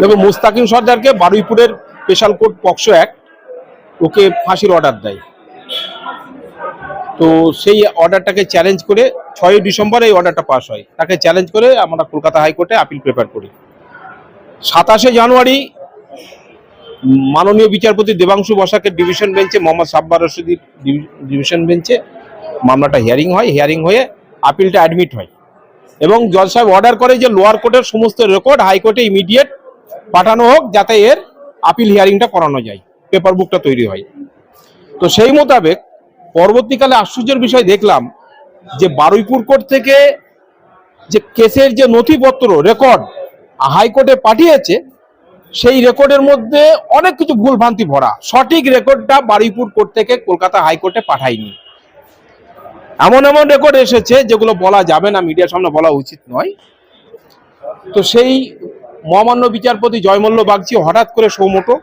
দেখো, মুস্তাকিম সর্দারকে বারুইপুরের স্পেশাল কোর্ট পক্সো অ্যাক্ট ওকে ফাঁসির অর্ডার দেয়। তো সেই অর্ডারটাকে চ্যালেঞ্জ করে ছয়ই ডিসেম্বর এই অর্ডারটা পাস হয়। তাকে চ্যালেঞ্জ করে আমরা কলকাতা হাইকোর্টে আপিল প্রেফার করি। সাতাশে জানুয়ারি, মাননীয় বিচারপতি দেবাংশু বসাকের ডিভিশন বেঞ্চে মোহাম্মদ সাব্বার রশিদির ডিভিশন বেঞ্চে মামলাটা হিয়ারিং হয়। হিয়ারিং হয়ে আপিলটা অ্যাডমিট হয়। এবং জজ সাহেব অর্ডার করে যে লোয়ার কোর্টের সমস্ত রেকর্ড হাইকোর্টে ইমিডিয়েট পাঠানো হোক, যাতে এর আপিল হিয়ারিংটা করানো যায় পেপার বুকটা তৈরি হয়। তো সেই মোতাবেক পরবর্তীকালে আশ্চর্যের বিষয় দেখলাম যে বারুইপুর কোর্ট থেকে যে কেসের যে নথিপত্র রেকর্ড হাইকোর্টে পাঠিয়েছে, সেই রেকর্ডের মধ্যে অনেক কিছু ভুল ভ্রান্তি ভরা। সঠিক রেকর্ডটা বারুইপুর কোর্ট থেকে কলকাতা হাইকোর্টে পাঠায়নি। এমন এমন রেকর্ড এসেছে যেগুলো বলা যাবে না মিডিয়ার সামনে বলা উচিত নয়। তো সেই মহামান্য বিচারপতি জয়মল্ল বাগচি হঠাৎ করে সৌমটো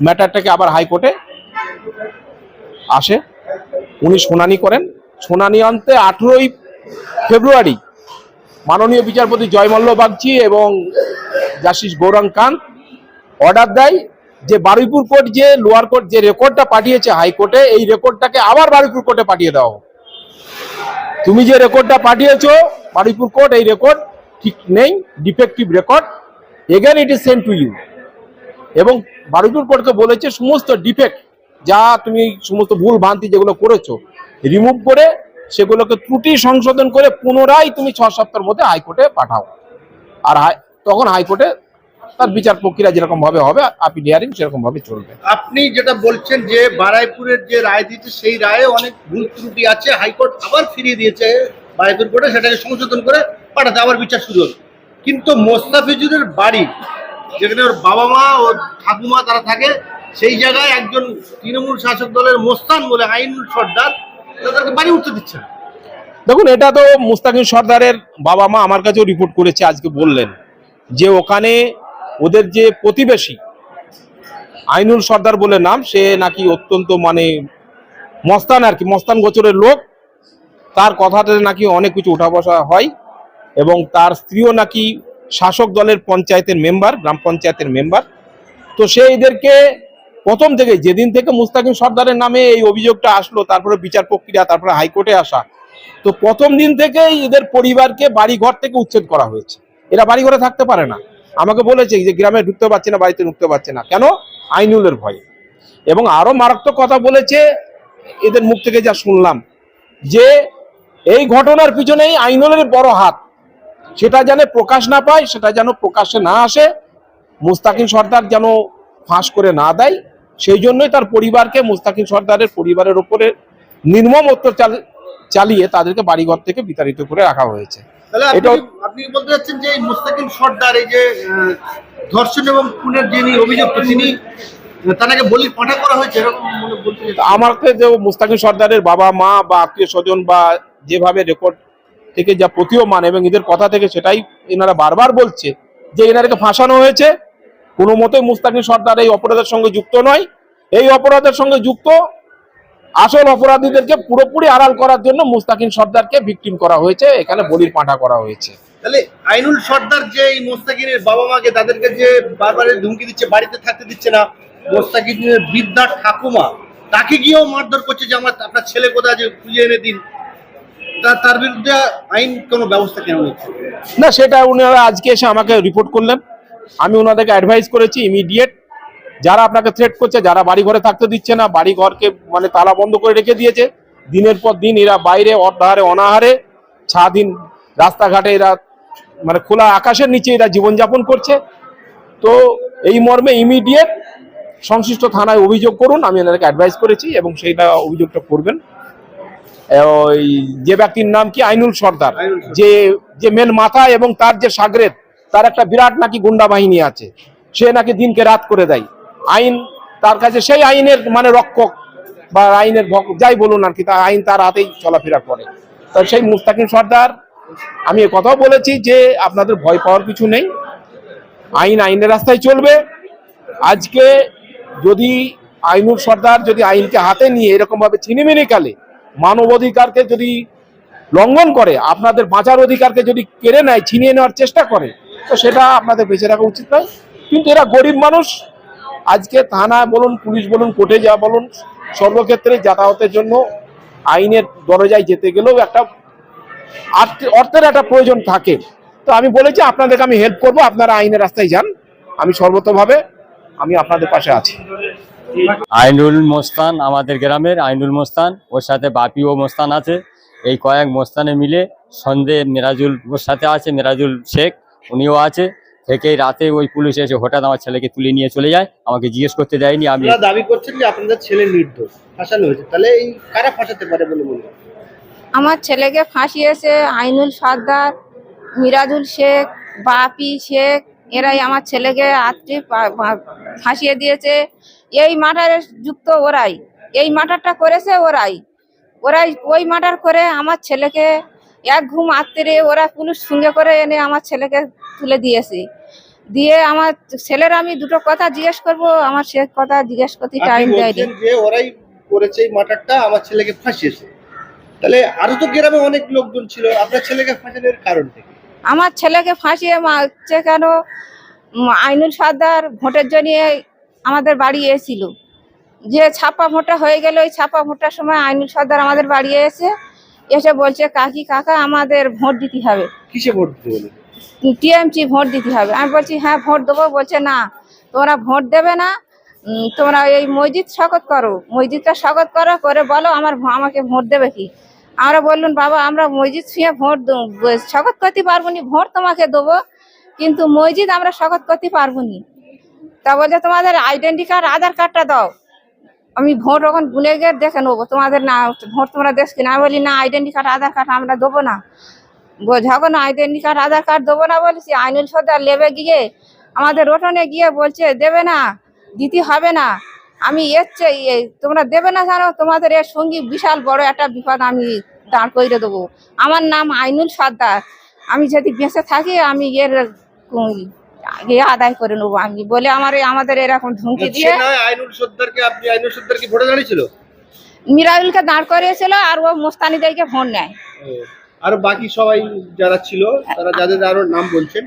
ম্যাটারটাকে আবার হাইকোর্টে আসে। উনি শুনানি করেন। শুনানি আনতে আঠেরোই ফেব্রুয়ারি মাননীয় বিচারপতি জয়মল্ল বাগচি এবং জাস্টিস গৌরাঙ্গ কান্ত অর্ডার দেয় যে বারুইপুর কোর্ট যে লোয়ার কোর্ট যে রেকর্ডটা পাঠিয়েছে হাইকোর্টে, এই রেকর্ডটাকে আবার বারুইপুর কোর্টে পাঠিয়ে দাও তুমি যে রেকর্ডটা পাঠিয়েছ, বারুইপুর কোর্ট এই রেকর্ড ঠিক নেই, defective record. Again it is send to you এবং বারুইপুর কোর্টকে বলেছে সমস্ত ডিফেক্ট যা তুমি সমস্ত ভুল ভ্রান্তি যেগুলো করেছ রিমুভ করে সেগুলোকে ত্রুটি সংশোধন করে পুনরায় তুমি ছ সপ্তাহের মধ্যে হাইকোর্টে পাঠাও। আর তখন হাইকোর্টে তার বিচার প্রক্রিয়া যেরকম ভাবে হবে আপিল হিয়ারিং সেরকম ভাবে চলবে। আপনি যেটা বলছেন যে বারাইপুরের যে রায় দিয়েছে সেই রায়ে অনেক ভুল ত্রুটি আছে হাইকোর্ট আবার ফিরিয়ে দিয়েছে বারাইপুর কোর্টে সেটাকে সংশোধন করে পাঠাতে আবার বিচার শুরু হবে কিন্তু মোস্তাফিজুরের বাড়ি যেখানে ওর বাবা মা ও ঠাকুমা তারা থাকে সেই জায়গায় একজন তৃণমূল শাসক দলের মোস্তান বলে আইনুল সর্দার তাদেরকে বাড়ি উঠতে দিচ্ছে না। দেখুন এটা তো মুস্তাকিম সর্দারের বাবা মা আমার কাছেও রিপোর্ট করেছে আজকে বললেন যে ওখানে ওদের যে প্রতিবেশী, আইনুল সর্দার বলে নাম, সে নাকি অত্যন্ত মানে মস্তান আর কি, মস্তান গোচরের লোক। তার কথাটা নাকি অনেক কিছু উঠা বসা হয় এবং তার স্ত্রীও নাকি শাসক দলের পঞ্চায়েতের মেম্বার, গ্রাম পঞ্চায়েতের মেম্বার। তো সে এদেরকে প্রথম থেকে যেদিন থেকে মুস্তাকিম সর্দারের নামে এই অভিযোগটা আসলো, তারপরে বিচার প্রক্রিয়া, তারপরে হাইকোর্টে আসা, তো প্রথম দিন থেকেই এদের পরিবারকে বাড়ি ঘর থেকে উচ্ছেদ করা হয়েছে। এরা বাড়ি ঘরে থাকতে পারে না। আমাকে বলেছে যে গ্রামে ঢুকতে পারছে না, বাড়িতে ঢুকতে পারছে না। কেন? আইনুলের ভয়ে। এবং আরও মারাত্মক কথা বলেছে, এদের মুখ থেকে যা শুনলাম, যে এই ঘটনার পিছনেই আইনুলের বড় হাত। সেটা যেন প্রকাশ না পায়, সেটা যেন প্রকাশে না আসে, মুস্তাকিম সর্দার যেন ফাঁস করে না দেয়, সেই জন্যই তার পরিবারকে মুস্তাকিম সর্দারের পরিবারের উপরে নির্মম অত্যাচার চালিয়ে তাদেরকে বাড়িঘর থেকে বিতাড়িত করে রাখা হয়েছে। এটা- আপনি বলতে চাচ্ছেন যে মুস্তাকিম সর্দার এই যে ধর্ষণ এবং খুনের যিনি অভিযুক্ত তিনি তাকে বলি পাঠা করা হয়েছে এরকম। আমাকে যে মুস্তাকিম সর্দারের বাবা মা বা আত্মীয় স্বজন বা যেভাবে রেকর্ড থেকে যা প্রতীয়মান এবং এদের কথা থেকে সেটাই এনারা বারবার বলছে যে এনারাকে ফাঁসানো হয়েছে কোনো মতেই মুস্তাকিম সর্দার এই অপরাধের সঙ্গে যুক্ত নয় এই অপরাধের সঙ্গে যুক্ত আসল অপরাধীদেরকে পুরোপুরি আড়াল করার জন্য মুস্তাকিম সর্দারকে ভিকটিম করা হয়েছে এখানে বলির পাঠা করা হয়েছে। তাহলে আইনুল সর্দার যে এই মোস্তাকিনের বাবা মাকে তাদেরকে যে বারবার ধুমকি দিচ্ছে বাড়িতে থাকতে দিচ্ছে না মোস্তাকিনের বিদ্যার ঠাকুমা তাকে গিয়েও মারধর করছে যে আমার আপনার ছেলে কোথায় আছে খুঁজে এনে দিন। তা- তার বিরুদ্ধে আইন কোনো ব্যবস্থা কেন হচ্ছে না সেটা ওনারা আজকে এসে আমাকে রিপোর্ট করলেন। আমি ওনাদেরকে অ্যাডভাইস করেছি ইমিডিয়েট যারা আপনাকে থ্রেট করছে যারা বাড়ি ঘরে থাকতে দিচ্ছে না বাড়ি ঘরকে মানে তালা বন্ধ করে রেখে দিয়েছে দিনের পর দিন এরা বাইরে অর্ধাহারে অনাহারে সারাদিন রাস্তাঘাটে এরা মানে খোলা আকাশের নিচে এরা জীবনযাপন করছে। তো এই মর্মে ইমিডিয়েট সংশ্লিষ্ট থানায় অভিযোগ করুন আমি এনাদেরকে অ্যাডভাইস করেছি এবং সেইটা অভিযোগটা করবেন। ওই যে ব্যক্তির নাম কি? আইনুল সর্দার। আইনুল সর্দার। যে যে মেন মাথা এবং তার যে সাগরেদ তার একটা বিরাট নাকি গুন্ডা বাহিনী আছে। সে নাকি দিনকে রাত করে দেয়। আইন, তার কাছে সেই আইনের মানে রক্ষক বা আইনের যাই বলুন আর কি, তার আইন তার হাতেই চলাফেরা করে। তা সেই মুস্তাকিম সর্দার, আমি কথাও বলেছি যে আপনাদের ভয় পাওয়ার কিছু নেই। আইন আইনের রাস্তায় চলবে। আজকে যদি আইনুর সর্দার যদি আইনকে হাতে নিয়ে এরকম ভাবে ছিনিমিনি কালে মানব অধিকারকে যদি লঙ্ঘন করে, আপনাদের বাঁচার অধিকারকে যদি কেড়ে নেয়, ছিনিয়ে নেওয়ার চেষ্টা করে, তো সেটা আপনাদের বেঁচে রাখা উচিত নয়। কিন্তু এরা গরিব মানুষ আজকে থানায় বলুন, পুলিশ বলুন, কোর্টে যা বলুন, সর্বক্ষেত্রে যাতায়াতের জন্য আইনের দরজায় যেতে গেলেও একটা অর্থের একটা প্রয়োজন থাকে। তো আমি বলেছি, আপনাদেরকে আমি হেল্প করব, আপনারা আইনের রাস্তায় যান। আমি সর্বতভাবে আমি আপনাদের পাশে আছি। আইনুল মোস্তান আমাদের গ্রামের আইনুল মোস্তান, ওর সাথে বাপিও মোস্তান আছে। এই কয়েক মোস্তানে মিলে সন্ধে মেরাজুল ওর সাথে আছে মেরাজুল শেখ, উনিও আছে। থেকেই রাতে ওই পুলিশ এসে হঠাৎ আমার ছেলেকে তুলে নিয়ে চলে যায় আমাকে জিজ্ঞেস করতে দেয়নি আমি দাবি করছেন যে আপনাদের ছেলে নির্দোষ ফাঁসানো হয়েছে। তাহলে এই কারা ফাঁসাতে পারে বলে মনে আমার ছেলেকে ফাঁসিয়েছে আইনুল সর্দার মিরাজুল শেখ বাপি শেখ এরাই আমার ছেলেকে আত্মি ফাঁসিয়ে দিয়েছে। এই মার্ডারে যুক্ত ওরাই এই মার্ডারটা করেছে ওরাই। ওরাই ওই মার্ডার করে আমার ছেলেকে এক ঘুম আত্মীরে ওরা পুলিশ সঙ্গে করে এনে আমার ছেলেকে তুলে দিয়েছে। দিয়ে আমার ছেলের আমি দুটো কথা জিজ্ঞেস করব আমার সে কথা জিজ্ঞেস করতে টাইম দেয়নি। যে ওরাই করেছে এই মার্টারটা আমার ছেলেকে ফাঁসিয়েছে। তাহলে আরও তো গ্রামে অনেক লোকজন ছিল আপনার ছেলেকে ফাঁসানোর কারণ থেকে আমার ছেলেকে ফাঁসিয়ে মারছে কেন? আইনুল সর্দার ভোটের জন্য আমাদের বাড়ি এসেছিল। যে ছাপা ভোটটা হয়ে গেল ওই ছাপা ভোটার সময় আইনুল সর্দার আমাদের বাড়ি এসে এসে বলছে কাকি কাকা আমাদের ভোট দিতে হবে। কিসে ভোট দিতে টিএমসি ভোট দিতে হবে। আমি বলছি হ্যাঁ ভোট দেবো। বলছে না তোমরা ভোট দেবে না। তোমরা এই মসজিদ শকত করো। মসজিদটা শকত করো করে বলো আমার আমাকে ভোট দেবে কি? আমরা বললুন বাবা আমরা মসজিদ শুয়ে ভোট শকত করতে পারব নি ভোট তোমাকে দেবো কিন্তু মসজিদ আমরা শকত করতে পারব নি। তা বলছে তোমাদের আইডেন্টি কার্ড আধার কার্ডটা দাও। আমি ভোট ওখানে গুনে গিয়ে দেখে নেব, তোমাদের না, ভোট তোমরা দেশ আমি বলি, না আইডেন্টি কার্ড আধার কার্ড আমরা দেবো না। বো- যখন আইডেন্টি কার্ড আধার কার্ড দেবো না বলছি, আইনুল সর্দার লেবে গিয়ে, আমাদের রোটনে গিয়ে বলছে, দেবে না, দিতে হবে না। আমি চেয়ে তোমরা দেবে না জানো, তোমাদের এর সঙ্গী বিশাল বড় একটা বিপদ আমি দাঁড় করে দেবো। আমার নাম আইনুল সর্দার। আমি যদি বেঁচে থাকি, আমি এর আদায় করে নেব আমি বলে আমার আমাদের এরকম ধুমকি সে দিয়ে আইনুল সর্দারকে আপনি আইনুল সর্দারকে ভোটে দাঁড়িয়েছিল মিরাজুলকে দাঁড় করিয়েছিল আর ও মোস্তানিদেরকে ভোট নেয়। আর বাকি সবাই যারা ছিল তারা যাদের আরও নাম বলছেন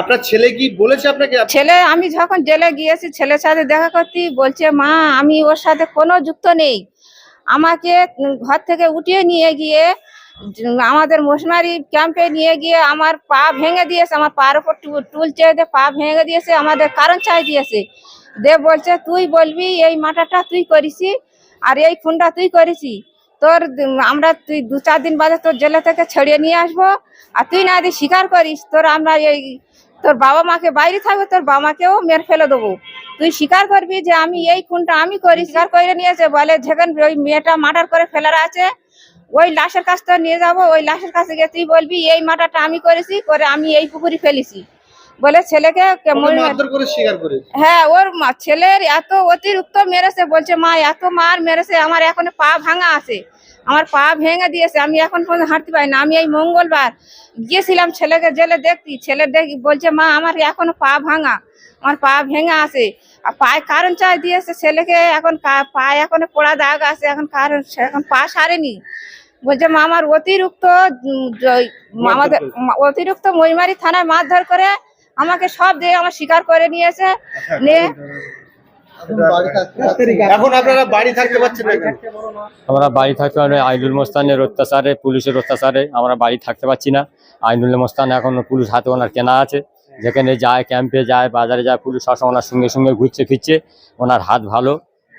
আপনার ছেলে কি বলেছে আপনাকে? ছেলে আমি যখন জেলে গিয়েছি ছেলের সাথে দেখা করতে বলছে মা আমি ওর সাথে কোনো যুক্ত নেই। আমাকে ঘর থেকে উঠিয়ে নিয়ে গিয়ে আমাদের মশনারি ক্যাম্পে নিয়ে গিয়ে আমার পা ভেঙে দিয়েছে, আমার পার উপর টুল চেয়ে পা ভেঙে দিয়েছে, আমাদের কারণ চাই দিয়েছে। দে বলছে, তুই বলবি এই মাটাটা তুই করিসি আর এই খুনটা তুই করেছি তোর আমরা তুই দু চার দিন বাদে তোর জেলে থেকে ছেড়িয়ে নিয়ে আসব আর তুই না যদি স্বীকার করিস। তোর আমরা এই তোর বাবা মাকে বাইরে থাকবে, তোর বাবা মাকেও মেরে ফেলে দেবো। তুই স্বীকার করবি যে আমি এই খুনটা আমি করি স্বীকার করে নিয়েছে বলে যেখানে ওই মেয়েটা মার্ডার করে ফেলার আছে। ওই লাশের কাছ থেকে নিয়ে যাব ওই লাশের কাছে গিয়ে তুই বলবি এই মার্ডারটা আমি করেছি করে আমি এই পুকুরি ফেলেছি। বলে ছেলেকে হ্যাঁ ওর মা- ছেলের এত অতিরিক্ত মেরেছে বলছে মা এত মার মেরেছে আমার এখন পা ভাঙা আছে। আমার পা ভেঙে দিয়েছে আমি এখন পর্যন্ত হাঁটতে পারি না। আমি এই মঙ্গলবার গিয়েছিলাম ছেলেকে জেলে দেখতি। ছেলে দেখি বলছে মা আমার এখনও পা ভাঙা আমার পা ভেঙে আছে। আর পায়ে কারণ চাই দিয়েছে ছেলেকে এখন পায়ে এখন পোড়া দাগ আছে এখন কারণ এখন পা সারেনি। বলছে মা আমার অতিরিক্ত আমাদের অতিরিক্ত মইমারি থানায় মারধর করে আমাকে সব দিয়ে আমার স্বীকার করে নিয়েছে। নিয়ে এখন আপনারা বাড়ি থাকতে পারছেন আমরা বাড়ি থাকতে পারি আইনুল মোস্তানের অত্যাচারে পুলিশের অত্যাচারে আমরা বাড়ি থাকতে পারছি না। আইনুল মোস্তান এখন পুলিশ হাতে ওনার কেনা আছে। যেখানে যায় ক্যাম্পে যায় বাজারে যায় পুলিশ সবসময় ওনার সঙ্গে সঙ্গে ঘুরছে ফিরছে। ওনার হাত ভালো।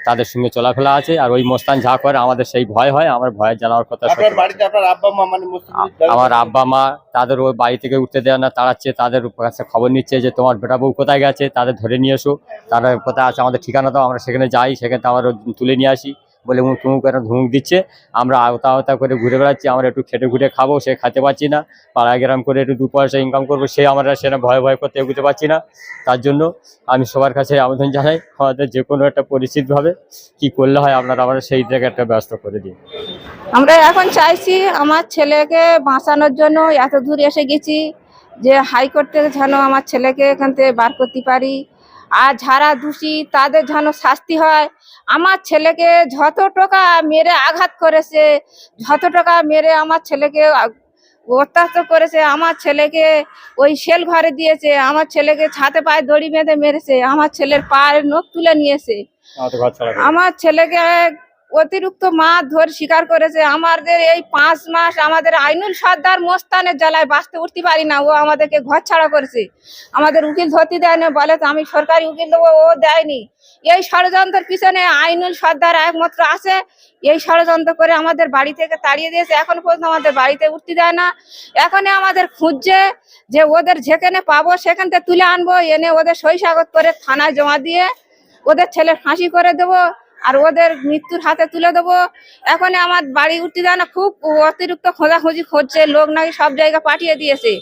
তাদের সঙ্গে চলাফেরা আছে আর ওই মোস্তান যা করে আমাদের সেই ভয় হয় আমার ভয়ের জানার কথা মানে আমার আব্বা মা তাদের ওই বাড়ি থেকে উঠতে দেয় না তাড়াচ্ছে তাদের কাছে খবর নিচ্ছে যে তোমার বেটা বউ কোথায় গেছে তাদের ধরে নিয়ে এসো তারা কোথায় আছে আমাদের ঠিকানা তো আমরা সেখানে যাই সেখানে তো আমরা তুলে নিয়ে আসি। বলে উমুক তুমুক করে ধুমুক দিচ্ছে? আমরা আওতা আওতা করে ঘুরে বেড়াচ্ছি, আমরা একটু খেটে ঘুরে খাব, সে খেতে পাচ্ছি না। পাড়া গ্রাম করে একটু দু পয়সা ইনকাম করব, সে আমরা সেটা ভয় ভয় করতে এগোতে পারছি না। তার জন্য আমি সবার কাছে আবেদন জানাই, আমাদের যে কোনো একটা পরিস্থিতিভাবে কি করলে হয়, আপনারা আমরা সেই জায়গায় একটা ব্যবস্থা করে দিই আমরা এখন চাইছি আমার ছেলেকে বাঁচানোর জন্য, এত দূর এসে গেছি যে হাইকোর্ট থেকে যেন আমার ছেলেকে এখান থেকে বার করতে পারি। আর যারা দোষী তাদের যেন শাস্তি হয় আমার ছেলেকে যত টাকা মেরে আঘাত করেছে যত টাকা মেরে আমার ছেলেকে অত্যাচার করেছে আমার ছেলেকে ওই সেল ঘরে দিয়েছে আমার ছেলেকে ছাতে পায়ে দড়ি বেঁধে মেরেছে আমার ছেলের পায়ের নখ তুলে নিয়েছে। আমার ছেলেকে অতিরিক্ত মার ধরে স্বীকার করেছে। আমাদের এই পাঁচ মাস আমাদের আইনুল সর্দার মোস্তানের জ্বালায় বাঁচতে উঠতে পারি না। ও আমাদেরকে ঘর ছাড়া করেছে। আমাদের উকিল ধরতে দেয় না, বলে আমি সরকারি উকিল দেবো, ও দেয়নি। এই ষড়যন্ত্রের পিছনে আইনুল সর্দার একমাত্র আছে। এই ষড়যন্ত্র করে আমাদের বাড়ি থেকে তাড়িয়ে দিয়েছে। এখন পর্যন্ত আমাদের বাড়িতে উঠতে দেয় না। এখনই আমাদের খুঁজছে যে ওদের যেখানে পাবো সেখান থেকে তুলে আনব। এনে ওদের সই স্বাগত করে থানায় জমা দিয়ে ওদের ছেলে ফাঁসি করে দেবো। আর ওদের মৃত্যুর হাতে তুলে দেবো। এখন আমার বাড়ি উঠতে দেয় না, খুব অতিরিক্ত খোঁজাখুঁজি খুঁজছে লোক নাকি সব জায়গা পাঠিয়ে দিয়েছে।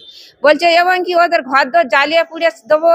বলছে, এবং কি ওদের ঘর দর জ্বালিয়ে পুড়ে দেবো?